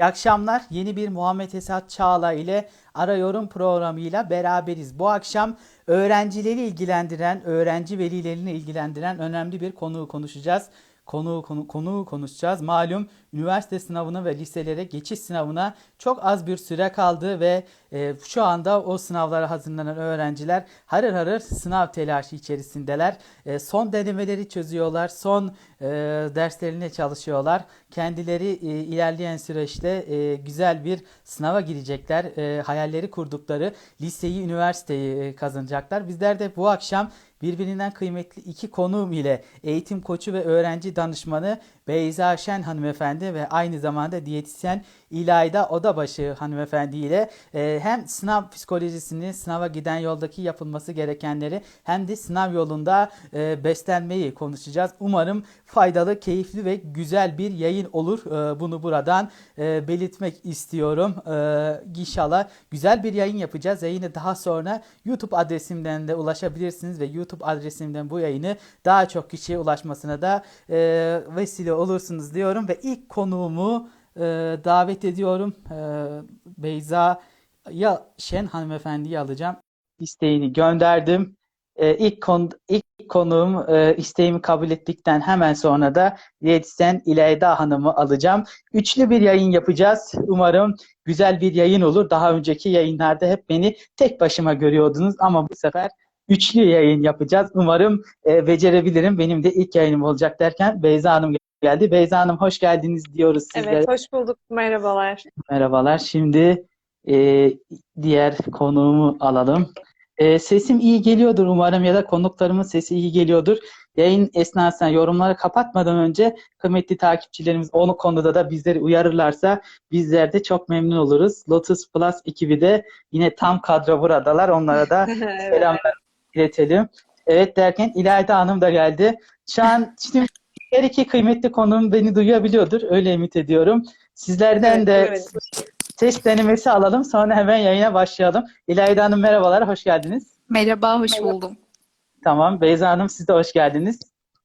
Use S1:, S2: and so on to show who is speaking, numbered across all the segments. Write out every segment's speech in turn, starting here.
S1: İyi akşamlar. Yeni bir Muhammed Esat Çağla ile Ara Yorum programıyla beraberiz. Bu akşam öğrencileri ilgilendiren, öğrenci velilerini ilgilendiren önemli bir konuyu konuşacağız. Konuğu, konu, konuğu konuşacağız. Malum üniversite sınavına ve liselere geçiş sınavına çok az bir süre kaldı ve e, şu anda o sınavlara hazırlanan öğrenciler harır harır sınav telaşı içerisindeler. E, son denemeleri çözüyorlar, son e, derslerine çalışıyorlar. Kendileri e, ilerleyen süreçte e, güzel bir sınava girecekler. E, hayalleri kurdukları liseyi, üniversiteyi e, kazanacaklar. Bizler de bu akşam birbirinden kıymetli iki konuğum ile eğitim koçu ve öğrenci danışmanı Beyza Şen hanımefendi ve aynı zamanda diyetisyen İlayda Odabaşı hanımefendi ile e, hem sınav psikolojisini, sınava giden yoldaki yapılması gerekenleri hem de sınav yolunda e, beslenmeyi konuşacağız. Umarım faydalı, keyifli ve güzel bir yayın olur. E, bunu buradan belirtmek istiyorum. E, inşallah güzel bir yayın yapacağız. Yayını daha sonra YouTube adresimden de ulaşabilirsiniz ve YouTube adresimden bu yayını daha çok kişiye ulaşmasına da e, vesile olursunuz diyorum ve ilk konuğumu e, davet ediyorum. E, Beyza ya Şen hanımefendiyi alacağım. İsteğini gönderdim. E, ilk konu ilk konuğum e, isteğimi kabul ettikten hemen sonra da diyetisyen İlayda Hanım'ı alacağım. Üçlü bir yayın yapacağız. Umarım güzel bir yayın olur. Daha önceki yayınlarda hep beni tek başıma görüyordunuz ama bu sefer üçlü yayın yapacağız. Umarım e, becerebilirim. Benim de ilk yayınım olacak derken Beyza Hanım geldi. Beyza Hanım hoş geldiniz diyoruz sizlere.
S2: Evet, hoş bulduk. Merhabalar.
S1: Merhabalar. Şimdi e, diğer konuğumu alalım. E, sesim iyi geliyordur umarım ya da konuklarımın sesi iyi geliyordur. Yayın esnasında yorumları kapatmadan önce kıymetli takipçilerimiz onu konuda da bizleri uyarırlarsa bizler de çok memnun oluruz. Lotus Plus ekibi de yine tam kadro buradalar. Onlara da selamlar iletelim. Evet derken İlayda Hanım da geldi. Şu an şimdi her iki kıymetli konuğum beni duyabiliyordur. Öyle ümit ediyorum. Sizlerden
S2: Evet,
S1: de
S2: evet.
S1: ses denemesi alalım. Sonra hemen yayına başlayalım. İlayda Hanım merhabalar. Hoş geldiniz.
S3: Merhaba, hoş
S2: Merhaba.
S3: buldum.
S1: Tamam. Beyza Hanım siz de hoş geldiniz.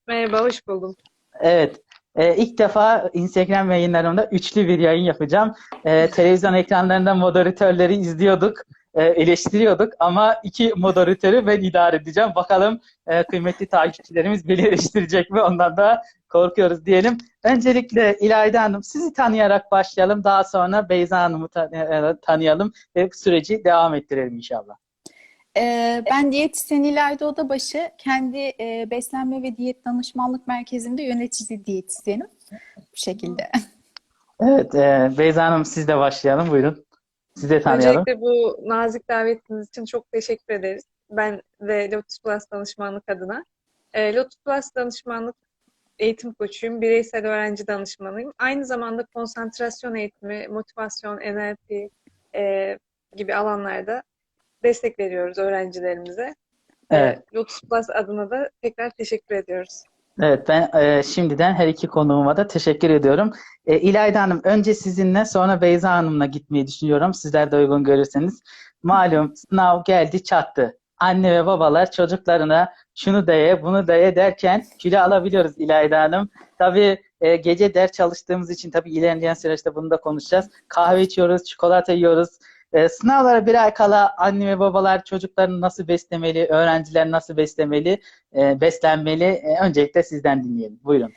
S2: Merhaba, hoş buldum.
S1: Evet. Ee, ilk defa Instagram yayınlarımda üçlü bir yayın yapacağım. Ee, televizyon ekranlarında moderatörleri izliyorduk, e, eleştiriyorduk ama iki moderatörü ben idare edeceğim. Bakalım e, kıymetli takipçilerimiz beni eleştirecek mi? Ondan da korkuyoruz diyelim. Öncelikle İlayda Hanım sizi tanıyarak başlayalım. Daha sonra Beyza Hanım'ı e, tanıyalım ve süreci devam ettirelim inşallah.
S3: Ben diyetisyen İlayda Odabaşı. Kendi beslenme ve diyet danışmanlık merkezinde yönetici diyetisyenim. Bu şekilde.
S1: Evet, Beyza Hanım siz de başlayalım. Buyurun. Sizi de tanıyalım.
S2: Öncelikle bu nazik davetiniz için çok teşekkür ederiz. Ben ve Lotus Plus danışmanlık adına. Ee, Lotus Plus danışmanlık eğitim koçuyum. Bireysel öğrenci danışmanıyım. Aynı zamanda konsantrasyon eğitimi, motivasyon, NLP e, gibi alanlarda destek veriyoruz öğrencilerimize.
S1: Evet.
S2: Lotus Plus adına da tekrar teşekkür ediyoruz.
S1: Evet ben e, şimdiden her iki konuğuma da teşekkür ediyorum. E, İlayda Hanım önce sizinle sonra Beyza Hanım'la gitmeyi düşünüyorum. Sizler de uygun görürseniz. Malum sınav geldi çattı. Anne ve babalar çocuklarına şunu da ye bunu da ye derken kilo alabiliyoruz İlayda Hanım. Tabii e, gece ders çalıştığımız için tabii ilerleyen süreçte bunu da konuşacağız. Kahve içiyoruz, çikolata yiyoruz. E, sınavlara bir ay kala anne ve babalar çocuklarını nasıl beslemeli, öğrenciler nasıl beslemeli, e, beslenmeli? E, öncelikle sizden dinleyelim. Buyurun.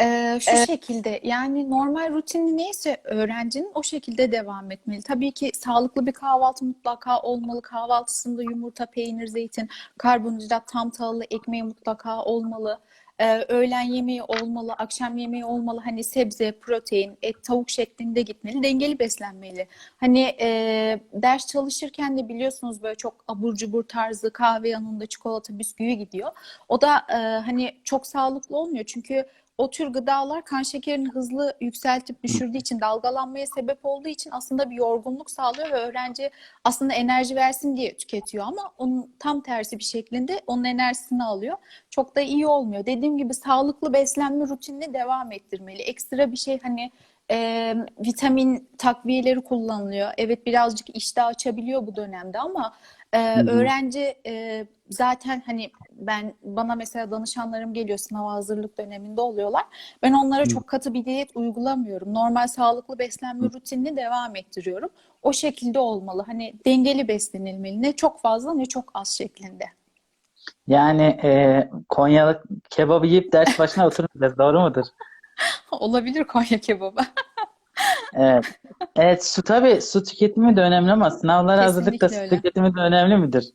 S3: Ee, şu şekilde yani normal rutini neyse öğrencinin o şekilde devam etmeli. Tabii ki sağlıklı bir kahvaltı mutlaka olmalı. Kahvaltısında yumurta, peynir, zeytin, karbonhidrat, tam tahıllı ekmeği mutlaka olmalı. Ee, öğlen yemeği olmalı, akşam yemeği olmalı. Hani sebze, protein, et, tavuk şeklinde gitmeli. Dengeli beslenmeli. Hani e, ders çalışırken de biliyorsunuz böyle çok abur cubur tarzı kahve yanında çikolata, bisküvi gidiyor. O da e, hani çok sağlıklı olmuyor. Çünkü o tür gıdalar kan şekerini hızlı yükseltip düşürdüğü için, dalgalanmaya sebep olduğu için aslında bir yorgunluk sağlıyor ve öğrenci aslında enerji versin diye tüketiyor ama onun tam tersi bir şeklinde onun enerjisini alıyor. Çok da iyi olmuyor. Dediğim gibi sağlıklı beslenme rutinini devam ettirmeli. Ekstra bir şey hani e, vitamin takviyeleri kullanılıyor. Evet birazcık iştah açabiliyor bu dönemde ama e, öğrenci e, zaten hani ben bana mesela danışanlarım geliyor sınava hazırlık döneminde oluyorlar. Ben onlara çok katı bir diyet uygulamıyorum. Normal sağlıklı beslenme rutinini devam ettiriyorum. O şekilde olmalı. Hani dengeli beslenilmeli. Ne çok fazla ne çok az şeklinde.
S1: Yani e, Konyalı kebabı yiyip ders başına oturmayacağız. Doğru mudur?
S3: Olabilir Konya kebabı.
S1: Evet. Evet, su tabii su tüketimi de önemli ama sınavlara hazırlıkta
S3: Kesinlikle
S1: su
S3: öyle.
S1: tüketimi de önemli midir?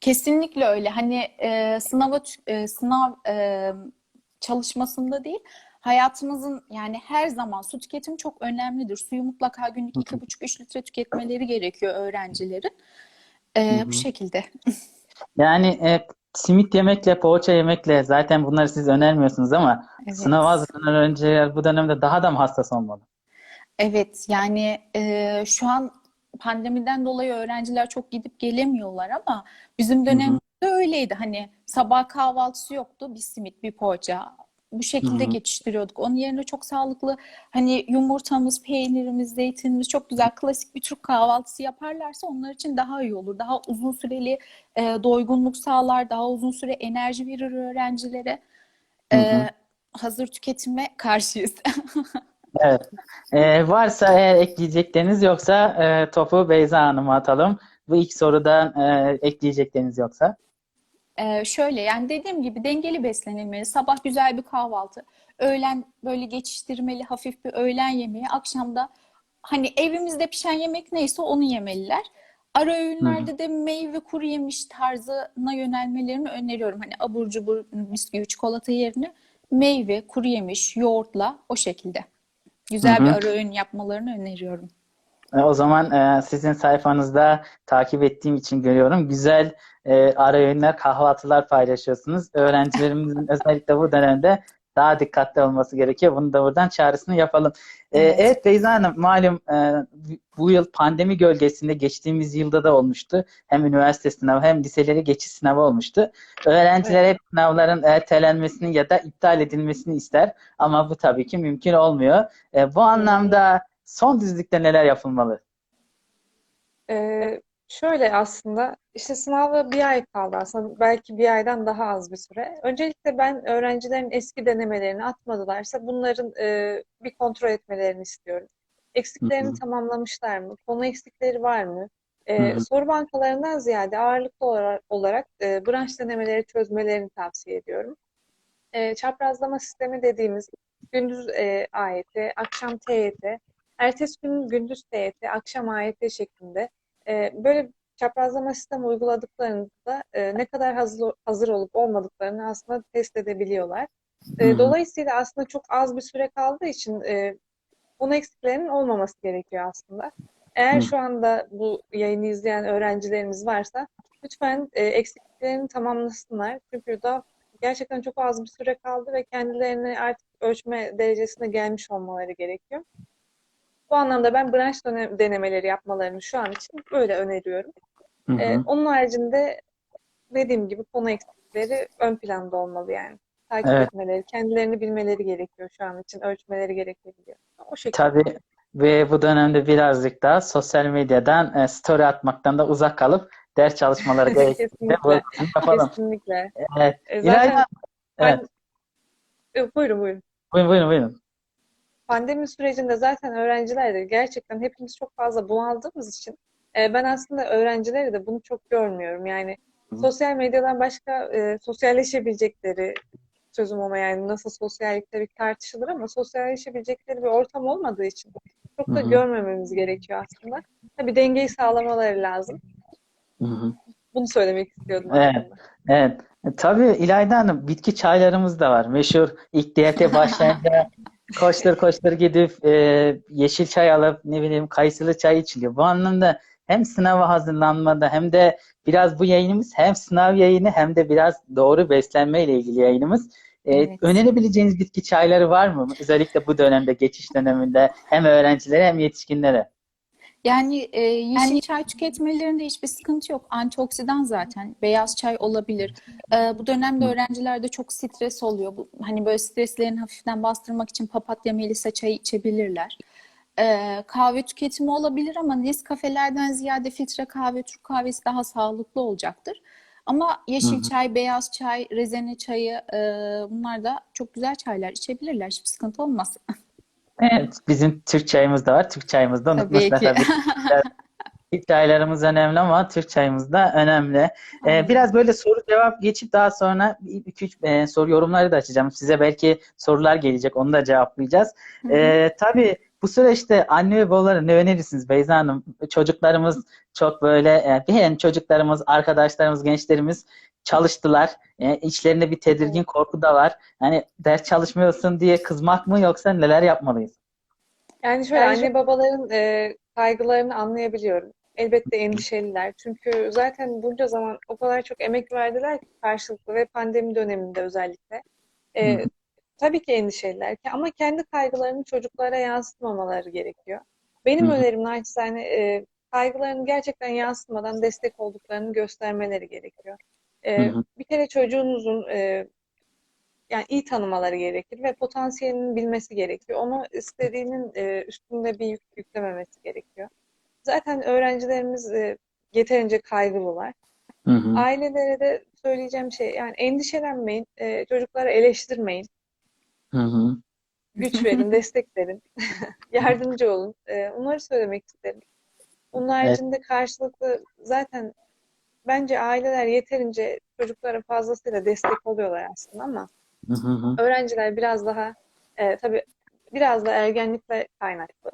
S3: Kesinlikle öyle. Hani e, sınava e, sınav e, çalışmasında değil, hayatımızın yani her zaman su tüketimi çok önemlidir. Suyu mutlaka günlük iki buçuk üç litre tüketmeleri gerekiyor öğrencilerin. E, bu şekilde.
S1: Yani e, simit yemekle, poğaça yemekle zaten bunları siz önermiyorsunuz ama
S3: Evet.
S1: sınava hazırlanan öğrenciler bu dönemde daha da mı hassas olmalı?
S3: Evet, yani e, şu an pandemiden dolayı öğrenciler çok gidip gelemiyorlar ama bizim dönemimizde öyleydi. Hani sabah kahvaltısı yoktu, bir simit, bir poğaça. Bu şekilde
S1: Hı hı.
S3: geçiştiriyorduk. Onun yerine çok sağlıklı hani yumurtamız, peynirimiz, zeytinimiz çok güzel klasik bir Türk kahvaltısı yaparlarsa onlar için daha iyi olur. Daha uzun süreli e, doygunluk sağlar, daha uzun süre enerji verir öğrencilere.
S1: Hı hı.
S3: E, hazır tüketime karşıyız.
S1: Evet. E, varsa eğer ekleyecekleriniz yoksa e, topu Beyza Hanım'a atalım. Bu ilk sorudan e, ekleyecekleriniz yoksa.
S3: Ee, şöyle yani dediğim gibi dengeli beslenilmeli. Sabah güzel bir kahvaltı, öğlen böyle geçiştirmeli hafif bir öğlen yemeği, akşamda hani evimizde pişen yemek neyse onu yemeliler. Ara öğünlerde de meyve kuru yemiş tarzına yönelmelerini öneriyorum. Hani abur cubur, bisküvi, çikolata yerine meyve, kuru yemiş, yoğurtla o şekilde. Güzel
S1: Hı
S3: bir ara öğün yapmalarını öneriyorum.
S1: E, O zaman e, sizin sayfanızda takip ettiğim için görüyorum. Güzel e, ara öğünler, kahvaltılar paylaşıyorsunuz. Öğrencilerimizin özellikle bu dönemde daha dikkatli olması gerekiyor. Bunu da buradan çağrısını yapalım. E,
S3: Evet.
S1: evet Beyza Hanım, malum e, bu yıl pandemi gölgesinde geçtiğimiz yılda da olmuştu. Hem üniversite sınavı hem liseleri geçiş sınavı olmuştu. Öğrenciler hep sınavların ertelenmesini ya da iptal edilmesini ister. Ama bu tabii ki mümkün olmuyor. E, bu anlamda son düzlükte neler yapılmalı?
S2: Ee, şöyle aslında işte sınava bir ay kaldı aslında belki bir aydan daha az bir süre. Öncelikle ben öğrencilerin eski denemelerini atmadılarsa bunların e, bir kontrol etmelerini istiyorum. Eksiklerini
S1: Hı hı.
S2: tamamlamışlar mı? Konu eksikleri var mı? E,
S1: Hı hı.
S2: soru bankalarından ziyade ağırlıklı olarak, olarak e, branş denemeleri çözmelerini tavsiye ediyorum. E, çaprazlama sistemi dediğimiz gündüz e, AYT, akşam TYT, ertesi gün gündüz TYT, akşam AYT şeklinde e, böyle çaprazlama sistemi uyguladıklarında e, ne kadar hazır, hazır olup olmadıklarını aslında test edebiliyorlar.
S1: Hı
S2: E,
S1: hı.
S2: dolayısıyla aslında çok az bir süre kaldığı için e, bunun eksiklerinin olmaması gerekiyor aslında. Eğer
S1: Hı.
S2: şu anda bu yayını izleyen öğrencilerimiz varsa lütfen e, eksikliklerini tamamlasınlar. Çünkü daha gerçekten çok az bir süre kaldı ve kendilerini artık ölçme derecesine gelmiş olmaları gerekiyor. Bu anlamda ben branş denemeleri yapmalarını şu an için böyle öneriyorum.
S1: Hı hı.
S2: Ee, onun haricinde dediğim gibi konu eksikleri ön planda olmalı yani. Takip
S1: Evet.
S2: etmeleri, kendilerini bilmeleri gerekiyor şu an için, ölçmeleri gerekebiliyor. O şekilde.
S1: Tabii ve bu dönemde birazcık daha sosyal medyadan e, story atmaktan da uzak kalıp ders çalışmaları gerektiğinde yapalım.
S2: Kesinlikle.
S1: Evet.
S2: E,
S1: İlayda,
S2: zaten
S1: evet.
S2: Buyurun buyurun.
S1: Buyurun buyurun buyurun.
S2: Pandemi sürecinde zaten öğrenciler de gerçekten hepimiz çok fazla bunaldığımız için e, ben aslında öğrencileri de bunu çok görmüyorum. Yani
S1: Hı.
S2: sosyal medyadan başka e, sosyalleşebilecekleri sözüm ona yani nasıl sosyallik tabii ki tartışılır ama sosyalleşebilecekleri bir ortam olmadığı için çok da
S1: Hı hı.
S2: görmememiz gerekiyor aslında. Tabii dengeyi sağlamaları lazım.
S1: Hı hı.
S2: Bunu söylemek istiyordum
S1: Evet.
S2: aslında.
S1: Evet. E, Tabii İlayda Hanım bitki çaylarımız da var. Meşhur ilk diyete başlayınca koştur koştur gidip e, yeşil çay alıp ne bileyim kayısılı çay içiliyor. Bu anlamda hem sınava hazırlanmada hem de biraz bu yayınımız hem sınav yayını hem de biraz doğru beslenme ile ilgili yayınımız. E,
S3: Evet.
S1: önerebileceğiniz bitki çayları var mı? Özellikle bu dönemde geçiş döneminde hem öğrencilere hem yetişkinlere.
S3: Yani e, yeşil çay tüketmelerinde hiçbir sıkıntı yok. Antioksidan zaten. Beyaz çay olabilir. E, bu dönemde
S1: Hı.
S3: öğrencilerde çok stres oluyor. Bu, hani böyle streslerini hafiften bastırmak için papatya melisa çayı içebilirler. E, kahve tüketimi olabilir ama Nescafe'lerden ziyade filtre kahve, Türk kahvesi daha sağlıklı olacaktır. Ama yeşil
S1: Hı hı.
S3: çay, beyaz çay, rezene çayı e, bunlar da çok güzel çaylar. İçebilirler. Hiçbir sıkıntı olmaz.
S1: Evet, bizim Türk çayımız da var. Türk çayımızı da
S3: Tabii ki.
S1: tabii. Türk çaylarımız önemli ama Türk çayımız da önemli. Ee, biraz böyle soru cevap geçip daha sonra 2-3 soru yorumları da açacağım. Size belki sorular gelecek, onu da cevaplayacağız. Ee, tabii bu süreçte anne ve babalara ne önerirsiniz Beyza Hanım? Çocuklarımız çok böyle, e, hem çocuklarımız, arkadaşlarımız, gençlerimiz çalıştılar. E, içlerinde bir tedirgin korku da var. Hani ders çalışmıyorsun diye kızmak mı yoksa neler yapmalıyız?
S2: Yani şöyle
S3: Bence-
S2: anne babaların e, kaygılarını anlayabiliyorum. Elbette endişeliler. Çünkü zaten bunca zaman o kadar çok emek verdiler ki karşılıklı ve pandemi döneminde özellikle. E, tabii ki endişeliler ki ama kendi kaygılarını çocuklara yansıtmamaları gerekiyor. Benim önerim naçizane e, kaygılarını gerçekten yansıtmadan destek olduklarını göstermeleri gerekiyor. E,
S1: Hı hı.
S2: bir kere çocuğunuzun e, yani iyi tanımaları gerekir ve potansiyelini bilmesi gerekiyor. Onu istediğinin e, üstünde bir yük yüklememesi gerekiyor. Zaten öğrencilerimiz e, yeterince kaygılılar.
S1: Hı hı.
S2: Ailelere de söyleyeceğim şey yani endişelenmeyin, e, çocuklara eleştirmeyin,
S1: Hı hı.
S2: güç verin, destek verin, yardımcı olun. E, onları söylemek isterim. Bunun haricinde karşılıklı zaten bence aileler yeterince çocuklara fazlasıyla destek oluyorlar aslında ama
S1: Hı hı
S2: öğrenciler biraz daha e, tabii biraz da ergenlikle kaynaklı.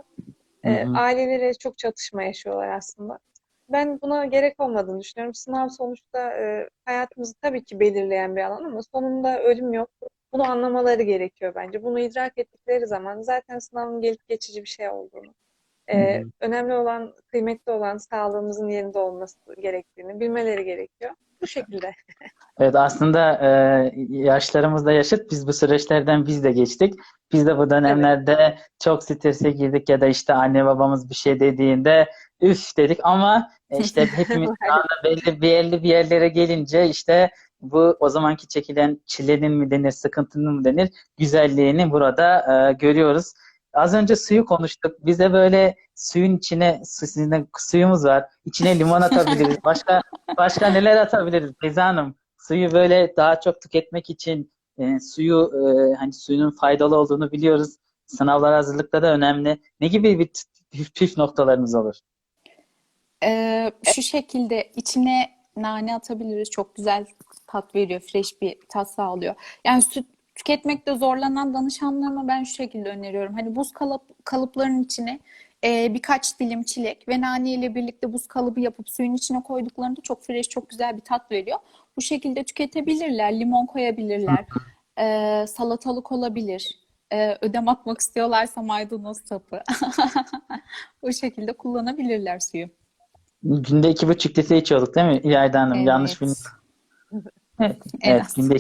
S2: E, aileleri çok çatışma yaşıyorlar aslında. Ben buna gerek olmadığını düşünüyorum. Sınav sonuçta e, hayatımızı tabii ki belirleyen bir alan ama sonunda ölüm yok. Bunu anlamaları gerekiyor bence. Bunu idrak ettikleri zaman zaten sınavın gelip geçici bir şey olduğunu, e,
S1: Hı hı.
S2: önemli olan, kıymetli olan sağlığımızın yerinde olması gerektiğini bilmeleri gerekiyor. Bu şekilde.
S1: Evet aslında e, yaşlarımızda yaşıt biz bu süreçlerden biz de geçtik. Biz de bu dönemlerde çok strese girdik ya da işte anne babamız bir şey dediğinde üf dedik ama e, işte hepimiz belli bir belli bir yerlere gelince işte bu o zamanki çekilen çilenin mi denir, sıkıntının mı denir, güzelliğini burada e, görüyoruz. Az önce suyu konuştuk. Bize böyle suyun içine sizin suyumuz var. İçine limon atabiliriz. Başka başka neler atabiliriz Beyza Hanım? Suyu böyle daha çok tüketmek için e, suyu e, hani suyun faydalı olduğunu biliyoruz. Sınavlar hazırlıkta da önemli. Ne gibi bir püf noktalarınız olur?
S3: Ee, şu şekilde içine nane atabiliriz. Çok güzel tat veriyor. Fresh bir tat sağlıyor. Yani süt tüketmekte zorlanan danışanlarıma ben şu şekilde öneriyorum. Hani buz kalıp, kalıpların içine e, birkaç dilim çilek ve nane ile birlikte buz kalıbı yapıp suyun içine koyduklarında çok fresh, çok güzel bir tat veriyor. Bu şekilde tüketebilirler. Limon koyabilirler. Ee, salatalık olabilir. Ee, ödem atmak istiyorlarsa maydanoz sapı. O şekilde kullanabilirler suyu.
S1: Günde iki buçuk litre içiyorduk değil mi İlayda Hanım? Yanlış
S3: Evet.
S1: bilmiyorum. Evet,
S3: En
S1: evet
S3: az.
S1: günde,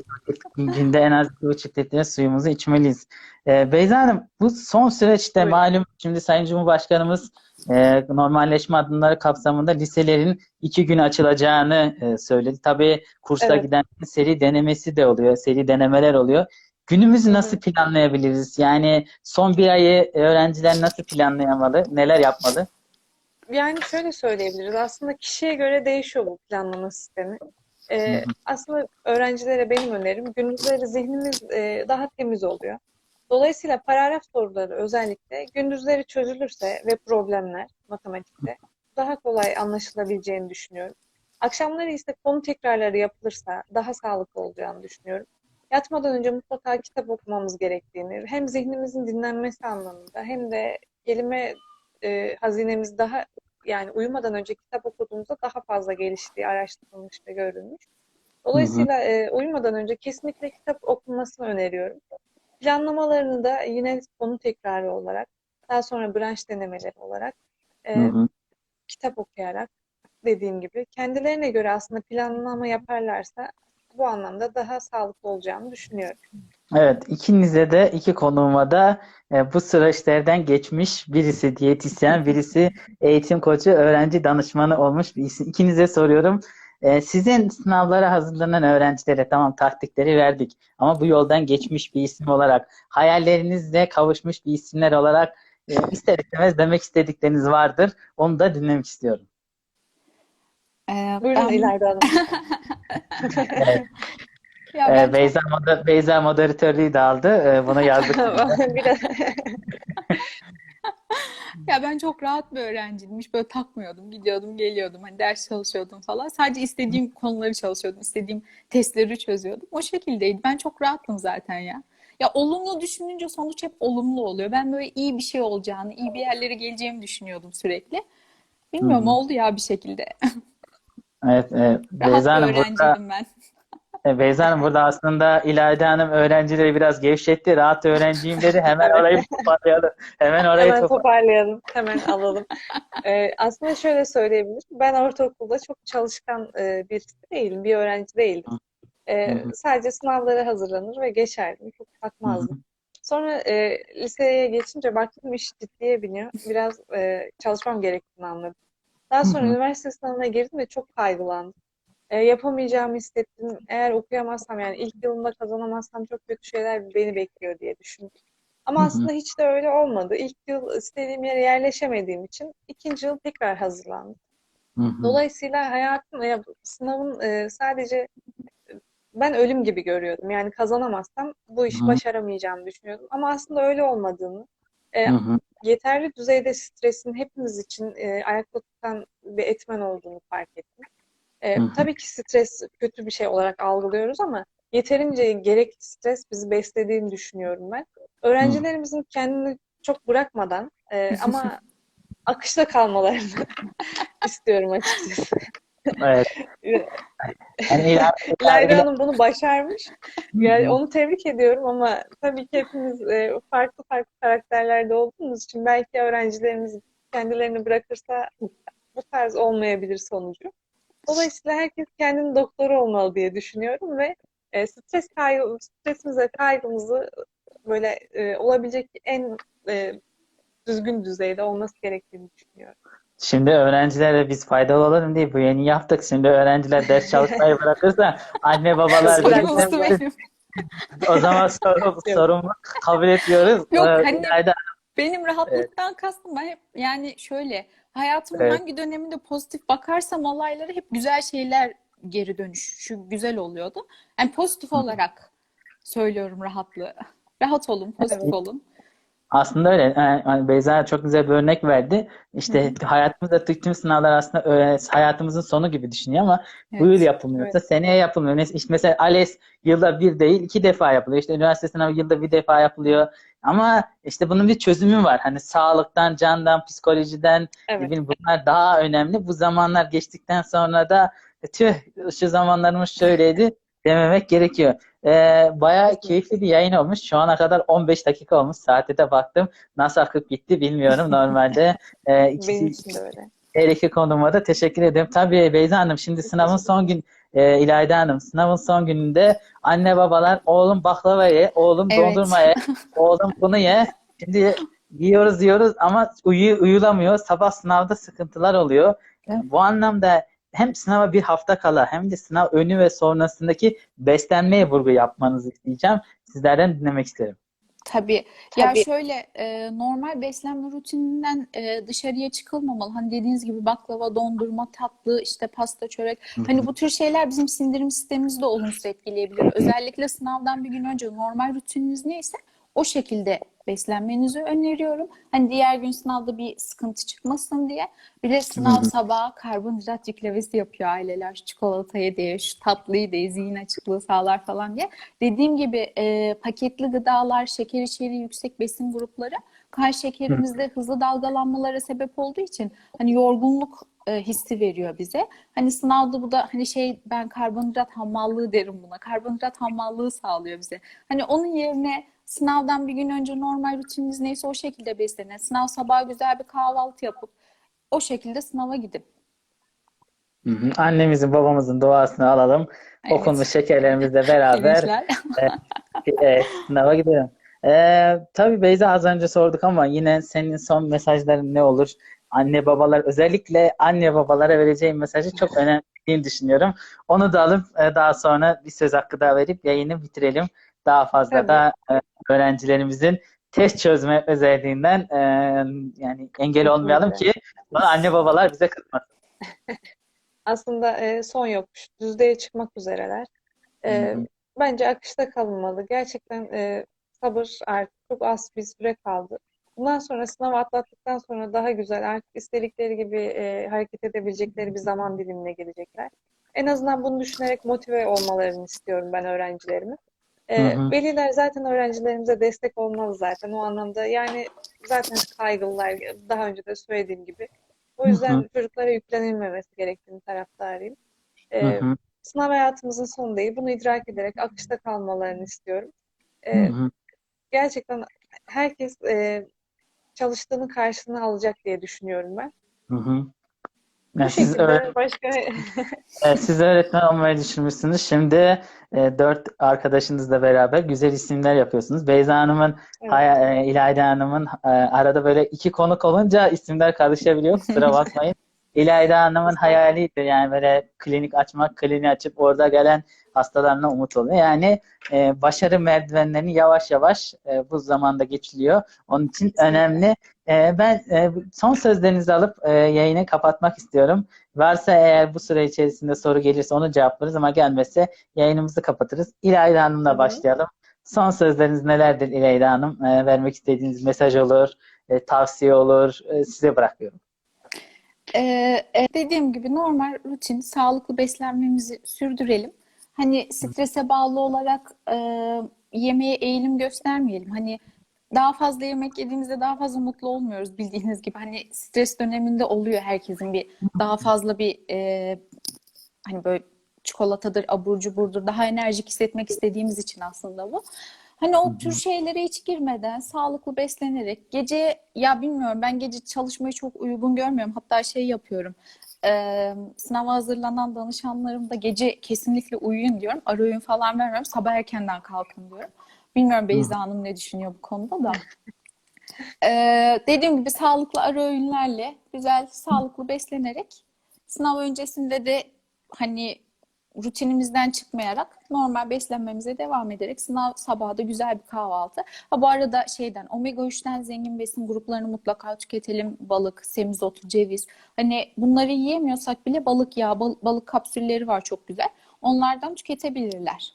S1: günde en az iki buçuk litre suyumuzu içmeliyiz. Ee, Beyza Hanım bu son süreçte
S2: Buyurun.
S1: malum şimdi Sayın Cumhurbaşkanımız e, normalleşme adımları kapsamında liselerin iki gün açılacağını e, söyledi. Tabii kursa
S2: Evet.
S1: giden seri denemesi de oluyor, seri denemeler oluyor. Günümüzü nasıl planlayabiliriz? Yani son bir ayı öğrenciler nasıl planlayamalı, neler yapmalı?
S2: Yani şöyle söyleyebiliriz. Aslında kişiye göre değişiyor bu planlama sistemi.
S1: Hı.
S2: aslında öğrencilere benim önerim gündüzleri zihnimiz e, daha temiz oluyor. Dolayısıyla paragraf soruları özellikle gündüzleri çözülürse ve problemler matematikte daha kolay anlaşılabileceğini düşünüyorum. Akşamları ise konu tekrarları yapılırsa daha sağlıklı olacağını düşünüyorum. Yatmadan önce mutlaka kitap okumamız gerektiğini, hem zihnimizin dinlenmesi anlamında hem de kelime e, hazinemiz daha yani uyumadan önce kitap okuduğumuzda daha fazla geliştiği araştırılmış ve görülmüş. Dolayısıyla e, uyumadan önce kesinlikle kitap okunmasını öneriyorum. Planlamalarını da yine konu tekrarı olarak, daha sonra branş denemeleri olarak, e,
S1: Hı hı.
S2: kitap okuyarak dediğim gibi kendilerine göre aslında planlama yaparlarsa bu anlamda daha sağlıklı olacağını düşünüyorum.
S1: Evet, ikinize de iki konuğuma da e, bu süreçlerden geçmiş birisi diyetisyen, birisi eğitim koçu, öğrenci danışmanı olmuş bir isim. İkinize soruyorum. E, sizin sınavlara hazırlanan öğrencilere tamam taktikleri verdik ama bu yoldan geçmiş bir isim olarak hayallerinizle kavuşmuş bir isimler olarak e, ister istemez demek istedikleriniz vardır. Onu da dinlemek istiyorum.
S3: Ee,
S2: Buyurun
S3: ben-
S2: İlayda Hanım.
S3: ya
S1: Ee,
S3: ben çok-
S1: Beyza, moder- Beyza moderatörlüğü de aldı. Ee, bunu yazdık.
S3: Ya ben çok rahat bir öğrenciydim. Hiç böyle takmıyordum. Gidiyordum, geliyordum. Hani ders çalışıyordum falan. Sadece istediğim konuları çalışıyordum. istediğim testleri çözüyordum. O şekildeydi. Ben çok rahattım zaten ya. Ya olumlu düşününce sonuç hep olumlu oluyor. Ben böyle iyi bir şey olacağını, iyi bir yerlere geleceğimi düşünüyordum sürekli. Bilmiyorum
S1: hı.
S3: oldu ya bir şekilde.
S1: Evet, e, Beyza Hanım burada
S3: ben.
S1: E, Beyza Hanım burada aslında İlayda Hanım öğrencileri biraz gevşetti. Rahat öğrenciyim dedi. Hemen orayı toparlayalım. Hemen orayı
S2: hemen
S1: toparlayalım.
S2: toparlayalım. Hemen alalım. Ee, aslında şöyle söyleyebilirim. Ben ortaokulda çok çalışkan e, birisi değilim. Bir öğrenci değildim. Ee, sadece sınavlara hazırlanır ve geçerdim. Çok takmazdım. Sonra e, liseye geçince baktım iş ciddiye biniyor. Biraz e, çalışmam gerektiğini anladım. Daha sonra üniversite sınavına girdim ve çok kaygılandım. E, yapamayacağımı hissettim. Eğer okuyamazsam yani ilk yılımda kazanamazsam çok kötü şeyler beni bekliyor diye düşündüm. Ama
S1: Hı hı.
S2: aslında hiç de öyle olmadı. İlk yıl istediğim yere yerleşemediğim için ikinci yıl tekrar hazırlandım.
S1: Hı hı.
S2: Dolayısıyla hayatım, ya, sınavın e, sadece ben ölüm gibi görüyordum. Yani kazanamazsam bu işi
S1: Hı.
S2: başaramayacağımı düşünüyordum. Ama aslında öyle olmadığını, e. yeterli düzeyde stresin hepimiz için e, ayakta tutan bir etmen olduğunu fark ettim. E,
S1: Hı
S2: tabii ki stres kötü bir şey olarak algılıyoruz ama yeterince gerekli stres bizi beslediğini düşünüyorum ben. Öğrencilerimizin kendini çok bırakmadan e, ama akışta kalmalarını istiyorum açıkçası.
S1: Evet. Yani İlayda
S2: Hanım bunu başarmış. Yani onu tebrik ediyorum ama tabii ki hepimiz e, farklı farklı karakterlerde olduğumuz için belki öğrencilerimiz kendilerini bırakırsa bu tarz olmayabilir sonucu. Dolayısıyla herkes kendinin doktoru olmalı diye düşünüyorum ve e, stres kaygı, stresimize kaygımızı böyle e, olabilecek en e, düzgün düzeyde olması gerektiğini düşünüyorum.
S1: Şimdi öğrencilere biz faydalı olalım diye bu yeni yaptık. Şimdi öğrenciler ders çalışmayı bırakırsa anne babalar
S3: benim.
S1: o zaman sorum, sorumluluk kabul ediyoruz.
S3: Yok,
S1: Ee,
S3: hani- Benim rahatlıktan kastım ben hep yani şöyle hayatımın
S1: Evet.
S3: hangi döneminde pozitif bakarsam olaylara hep güzel şeyler geri dönüş. Şu güzel oluyordu. Yani pozitif
S1: hı.
S3: olarak söylüyorum rahatlığı. Rahat olun, pozitif
S2: Evet.
S3: olun.
S1: Aslında öyle. Yani hani Beyza çok güzel bir örnek verdi. İşte hayatımızda tüm sınavlar aslında öyle hayatımızın sonu gibi düşünüyor ama bu
S3: Evet.
S1: yıl yapılmıyorsa seneye yapılmıyor. İşte mesela ALES yılda bir değil iki defa yapılıyor. İşte üniversite sınavı yılda bir defa yapılıyor. Ama işte bunun bir çözümü var. Hani sağlıktan, candan, psikolojiden
S2: Evet.
S1: bileyim bunlar daha önemli. Bu zamanlar geçtikten sonra da "E, tüh şu zamanlarımız şöyleydi dememek gerekiyor. Ee, bayağı keyifli bir yayın olmuş. Şu ana kadar 15 dakika olmuş. Saate de baktım. Nasıl akıp gitti bilmiyorum. Normalde e, iki,
S2: Benim için de öyle.
S1: her iki konuma da teşekkür ederim. Tabii Beyza Hanım şimdi sınavın son gün e, İlayda Hanım sınavın son gününde anne babalar oğlum baklava ye, oğlum
S3: Evet.
S1: dondurma ye, oğlum bunu ye. Şimdi yiyoruz yiyoruz ama uyu, uyulamıyor. Sabah sınavda sıkıntılar oluyor. Yani bu anlamda hem sınava bir hafta kala hem de sınav önü ve sonrasındaki beslenmeye vurgu yapmanızı isteyeceğim. Sizlerden dinlemek isterim.
S3: Tabii. Ya
S2: Tabii.
S3: şöyle e, normal beslenme rutininden e, dışarıya çıkılmamalı. Hani dediğiniz gibi baklava, dondurma, tatlı, işte pasta, çörek. Hani bu tür şeyler bizim sindirim sistemimizi de olumsuz etkileyebilir. Özellikle sınavdan bir gün önce normal rutininiz neyse o şekilde beslenmenizi öneriyorum. Hani diğer gün sınavda bir sıkıntı çıkmasın diye. Bir de sınav sabahı karbonhidrat yüklemesi yapıyor aileler. Çikolatayı diye, şu tatlıyı diye, zihin açıklığı sağlar falan diye. Dediğim gibi e, paketli gıdalar, şeker içeriği yüksek besin grupları kan şekerimizde hızlı dalgalanmalara sebep olduğu için hani yorgunluk e, hissi veriyor bize. Hani sınavda bu da hani şey ben karbonhidrat hamallığı derim buna. Karbonhidrat hamallığı sağlıyor bize. Hani onun yerine sınavdan bir gün önce normal rutininiz neyse o şekilde beslenin. Sınav sabahı güzel bir kahvaltı yapıp o şekilde sınava gidin.
S1: Hı hı. Annemizin babamızın duasını alalım.
S3: Evet.
S1: Okunmuş şekerlerimizle beraber
S3: Pirinçler.
S1: Evet, sınava gidelim. Ee, tabii Beyza az önce sorduk ama yine senin son mesajların ne olur? Anne babalar özellikle anne babalara vereceğim mesajı çok önemli düşünüyorum. Onu da alıp e, daha sonra bir söz hakkı daha verip yayını bitirelim. Daha fazla
S2: Tabii.
S1: da e, öğrencilerimizin test çözme özelliğinden e, yani engel olmayalım ki sonra anne babalar bize kızmasın.
S2: aslında e, son yokuş, düzlüğe çıkmak üzereler. E,
S1: hı.
S2: bence akışta kalınmalı. Gerçekten e, sabır artık çok az bir süre kaldı. Bundan sonra sınav atlattıktan sonra daha güzel artık istedikleri gibi e, hareket edebilecekleri bir zaman dilimine gelecekler. En azından bunu düşünerek motive olmalarını istiyorum ben öğrencilerimin. E, veliler zaten öğrencilerimize destek olmalı zaten o anlamda. Yani zaten kaygılılar daha önce de söylediğim gibi. O yüzden
S1: hı.
S2: çocuklara yüklenilmemesi gerektiğini taraftarıyım. E, sınav hayatımızın sonu değil. Bunu idrak ederek akışta kalmalarını istiyorum. E, gerçekten herkes e, çalıştığının karşılığını alacak diye düşünüyorum ben.
S1: Hı
S2: Bu
S1: Yani siz öğret-
S2: başka
S1: Evet, siz öğretmen olmayı düşünmüşsünüz. Şimdi e, dört arkadaşınızla beraber güzel isimler yapıyorsunuz. Beyza Hanım'ın,
S2: Evet.
S1: Hay- e, İlayda Hanım'ın e, arada böyle iki konuk olunca isimler karışabiliyor. Kusura bakmayın. İlayda Hanım'ın hayaliydi yani böyle klinik açmak, kliniği açıp orada gelen hastalarına umut oluyor. Yani e, başarı merdivenlerini yavaş yavaş e, bu zamanda geçiliyor. Onun için
S2: Kesinlikle.
S1: önemli. E, ben e, son sözlerinizi alıp e, yayını kapatmak istiyorum. Varsa eğer bu süre içerisinde soru gelirse onu cevaplarız ama gelmezse yayınımızı kapatırız. İlayda Hanım'la başlayalım. Son sözleriniz nelerdir İlayda Hanım? Ee, vermek istediğiniz mesaj olur, e, tavsiye olur. E, size bırakıyorum.
S3: Ee, e, dediğim gibi normal rutin, sağlıklı beslenmemizi sürdürelim. Hani strese bağlı olarak e, yemeğe eğilim göstermeyelim. Hani daha fazla yemek yediğimizde daha fazla mutlu olmuyoruz bildiğiniz gibi. Hani stres döneminde oluyor herkesin bir daha fazla bir e, hani böyle çikolatadır, abur cuburdur daha enerjik hissetmek istediğimiz için aslında bu. Hani o tür şeylere hiç girmeden sağlıklı beslenerek gece ya bilmiyorum ben gece çalışmayı çok uygun görmüyorum. Hatta şey yapıyorum. Ee, sınava hazırlanan danışanlarım da gece kesinlikle uyuyun diyorum. Ara öğün falan vermiyorum. Sabah erkenden kalkın diyorum. Bilmiyorum Beyza Hanım ne düşünüyor bu konuda da. Ee, dediğim gibi sağlıklı ara öğünlerle güzel sağlıklı beslenerek sınav öncesinde de hani rutinimizden çıkmayarak normal beslenmemize devam ederek sınav sabahı da güzel bir kahvaltı. Ha bu arada şeyden omega 3'ten zengin besin gruplarını mutlaka tüketelim. Balık, semizotu, ceviz. Hani bunları yiyemiyorsak bile balık yağı, bal- balık kapsülleri var çok güzel. Onlardan tüketebilirler.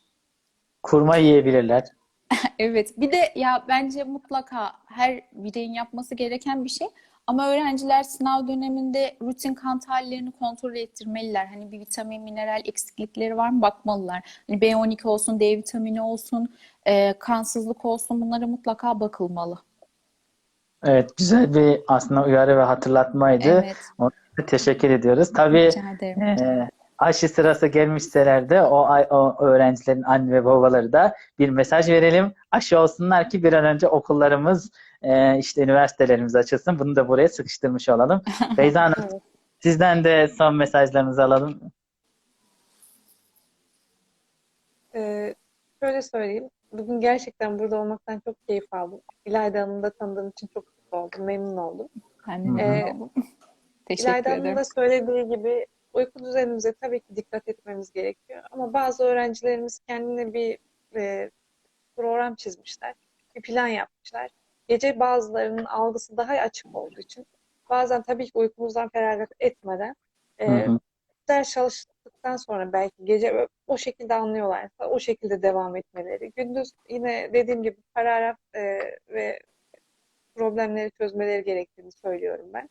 S1: Kurma yiyebilirler.
S3: Evet, bir de ya bence mutlaka her bireyin yapması gereken bir şey. Ama öğrenciler sınav döneminde rutin kan tahlillerini kontrol ettirmeliler. Hani bir vitamin, mineral eksiklikleri var mı bakmalılar. Hani B12 olsun, D vitamini olsun, e, kansızlık olsun bunlara mutlaka bakılmalı.
S1: Evet, güzel bir aslında uyarı ve hatırlatmaydı.
S3: Evet,
S1: Ona teşekkür ediyoruz. Tabii
S3: rica ederim.
S1: e, aşı sırası gelmişseler de o, ay- o öğrencilerin anne ve babaları da bir mesaj verelim. Aşı olsunlar ki bir an önce okullarımız, e, işte üniversitelerimiz açılsın. Bunu da buraya sıkıştırmış olalım. Beyza Hanım,
S2: Evet.
S1: sizden de son mesajlarınızı alalım.
S2: Ee, şöyle söyleyeyim. Bugün gerçekten burada olmaktan çok keyif aldım. İlayda Hanım'ı da tanıdığım için çok mutlu oldum, memnun oldum.
S3: Ben de memnun
S2: Ee,
S3: oldum. Teşekkür
S2: İlayda
S3: ederim.
S2: da söylediği gibi uyku düzenimize tabii ki dikkat etmemiz gerekiyor. Ama bazı öğrencilerimiz kendine bir e, program çizmişler, bir plan yapmışlar. Gece bazılarının algısı daha açık olduğu için bazen tabii ki uykumuzdan feragat etmeden
S1: Hı
S2: e,
S1: hı.
S2: ders çalıştıktan sonra belki gece o şekilde anlıyorlarsa o şekilde devam etmeleri. Gündüz yine dediğim gibi paragraf e, ve problemleri çözmeleri gerektiğini söylüyorum ben.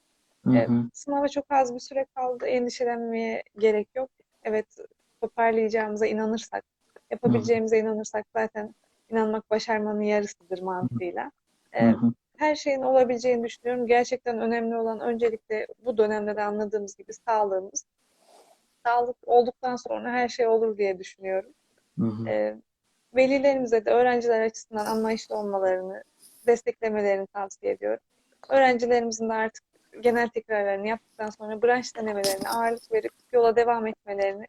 S2: E,
S1: hı.
S2: sınava çok az bir süre kaldı. Endişelenmeye gerek yok. Evet, toparlayacağımıza inanırsak, yapabileceğimize inanırsak zaten inanmak başarmanın yarısıdır mantığıyla. E,
S1: hı.
S2: her şeyin olabileceğini düşünüyorum. Gerçekten önemli olan öncelikle bu dönemde de anladığımız gibi sağlığımız. Sağlık olduktan sonra her şey olur diye düşünüyorum.
S1: Hı hı.
S2: E, velilerimize de öğrenciler açısından anlayışlı olmalarını, desteklemelerini tavsiye ediyorum. Öğrencilerimizin de artık genel tekrarlarını yaptıktan sonra branş denemelerine ağırlık verip yola devam etmelerini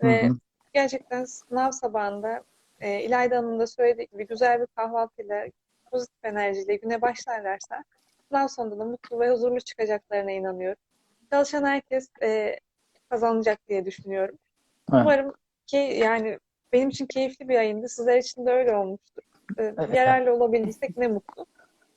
S1: Hı
S2: ve
S1: hı.
S2: gerçekten sınav sabahında e, İlayda Hanım da söylediği gibi güzel bir kahvaltıyla, pozitif enerjiyle güne başlarlarsa sınav sonunda da mutlu ve huzurlu çıkacaklarına inanıyorum. Çalışan herkes e, kazanacak diye düşünüyorum.
S1: Evet.
S2: Umarım ki yani benim için keyifli bir yayındı. Sizler için de öyle olmuştur. E,
S1: Evet.
S2: yararlı olabildiysek ne mutlu.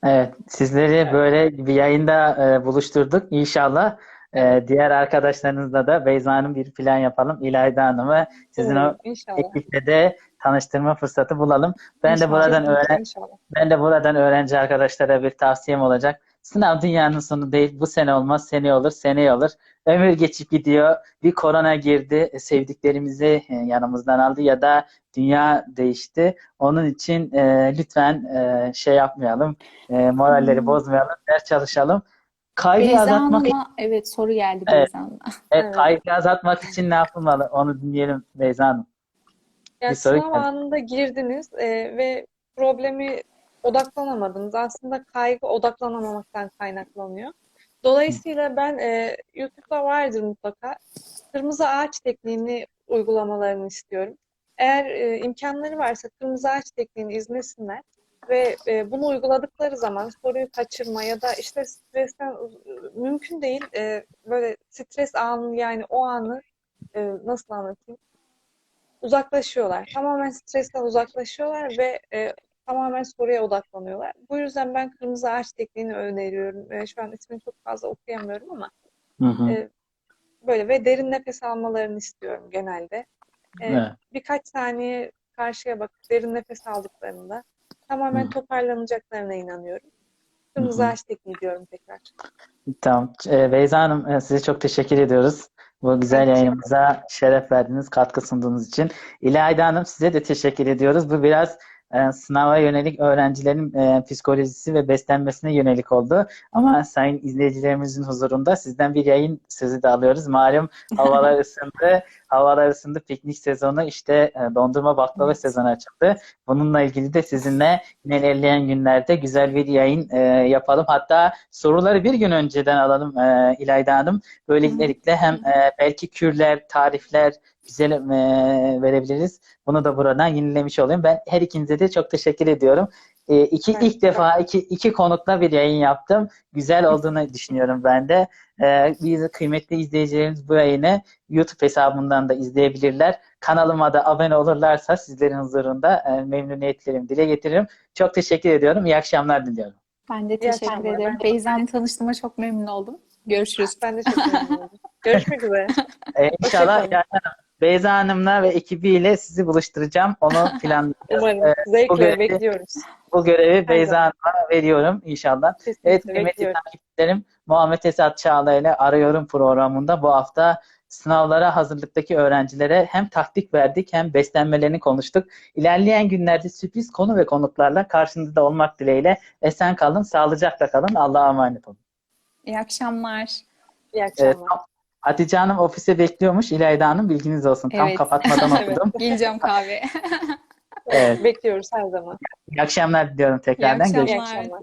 S1: Evet, sizleri böyle bir yayında e, buluşturduk. İnşallah Ee, diğer arkadaşlarınızla da Beyza Hanım bir plan yapalım. İlayda Hanım'ı sizin o
S2: Umarım, İnşallah.
S1: ekiple de tanıştırma fırsatı bulalım. Ben de
S2: İnşallah.
S1: buradan öğren
S2: İnşallah.
S1: ben de buradan öğrenci arkadaşlara bir tavsiyem olacak. Sınav dünyanın sonu değil. Bu sene olmaz, seneye olur, seneye olur. Ömür geçip gidiyor. Bir korona girdi, e, sevdiklerimizi e, yanımızdan aldı ya da dünya değişti. Onun için e, lütfen e, şey yapmayalım, e, moralleri
S3: Hmm.
S1: bozmayalım, ders çalışalım. Kaygıyı
S3: Beyza
S1: azaltmak için,
S3: evet soru geldi
S1: Evet.
S3: Beyza Hanım'a.
S1: evet,
S2: Evet.
S1: kaygıyı azaltmak için ne yapılmalı? Onu dinleyelim Beyza Hanım.
S2: Yani sınav anında girdiniz e, ve problemi odaklanamadınız. Aslında kaygı odaklanamamaktan kaynaklanıyor. Dolayısıyla ben e, YouTube'da vardır mutlaka. Kırmızı ağaç tekniğini uygulamalarını istiyorum. Eğer e, imkanları varsa kırmızı ağaç tekniğini izlesinler ve e, bunu uyguladıkları zaman soruyu kaçırma ya da işte stresten mümkün değil e, böyle stres anı yani o anı e, nasıl anlatayım? uzaklaşıyorlar. Tamamen stresten uzaklaşıyorlar ve e, tamamen soruya odaklanıyorlar. Bu yüzden ben kırmızı ağaç tekniğini öneriyorum. E, şu an ismini çok fazla okuyamıyorum ama
S1: Hı hı.
S2: e, böyle ve derin nefes almalarını istiyorum genelde. E,
S1: Evet.
S2: birkaç saniye karşıya bakıp derin nefes aldıklarında tamamen
S1: Hı.
S2: toparlanacaklarına inanıyorum. Kırmızı ağaç tekniği diyorum tekrar.
S1: Tamam. Ee, Beyza Hanım e, size çok teşekkür ediyoruz. Bu güzel yayınımıza şeref verdiniz, katkı sunduğunuz için. İlayda Hanım size de teşekkür ediyoruz. Bu biraz e, sınava yönelik öğrencilerin e, psikolojisi ve beslenmesine yönelik oldu. Ama sayın izleyicilerimizin huzurunda sizden bir yayın sözü de alıyoruz. Malum havalar ısındı. Havalar ısındı. Piknik sezonu işte e, dondurma baklava
S3: Evet.
S1: sezonu açıldı. Bununla ilgili de sizinle ilerleyen günlerde güzel bir yayın e, yapalım. Hatta soruları bir gün önceden alalım e, İlayda Hanım. Böylelikle hem e, belki kürler, tarifler güzel e, verebiliriz. Bunu da buradan yenilemiş olayım. Ben her ikinize de çok teşekkür ediyorum. E, iki,
S2: Ben
S1: ilk defa iki, iki konukla bir yayın yaptım. Güzel olduğunu düşünüyorum ben de. E, biz kıymetli izleyicilerimiz bu yayını YouTube hesabından da izleyebilirler. Kanalıma da abone olurlarsa sizlerin huzurunda e, memnuniyetlerimi dile getiririm. Çok teşekkür ediyorum. İyi akşamlar diliyorum.
S3: Ben de teşekkür ederim. Beyza Hanım tanıştığıma çok memnun oldum. Görüşürüz.
S2: Ben de çok memnun oldum. Görüşmek üzere.
S1: E, inşallah Beyza Hanım'la ve ekibiyle sizi buluşturacağım. Onu planlıyoruz.
S2: Umarım.
S1: E,
S2: Zevkle
S1: görevi-
S2: bekliyoruz.
S1: bu görevi Beyza. Hanım'a veriyorum inşallah.
S2: Kesinlikle
S1: Evet kıymetli
S2: bekliyorum.
S1: takipçilerim Muhammed Esat Çağla ile Arıyorum programında bu hafta sınavlara hazırlıktaki öğrencilere hem taktik verdik hem beslenmelerini konuştuk. İlerleyen günlerde sürpriz konu ve konuklarla karşınızda olmak dileğiyle esen kalın, sağlıcakla kalın. Allah'a emanet olun.
S3: İyi akşamlar.
S2: İyi
S1: Ee,
S2: akşamlar.
S1: tam- Hatice Hanım ofise bekliyormuş. İlayda Hanım bilginiz olsun. Tam
S3: Evet.
S1: kapatmadan
S2: Evet.
S1: okudum.
S3: Geleceğim kahve.
S1: Evet.
S2: Bekliyoruz her zaman.
S1: İyi akşamlar diliyorum
S3: İyi
S1: tekrardan. Görüşmek
S2: İyi
S3: akşamlar.
S2: akşamlar.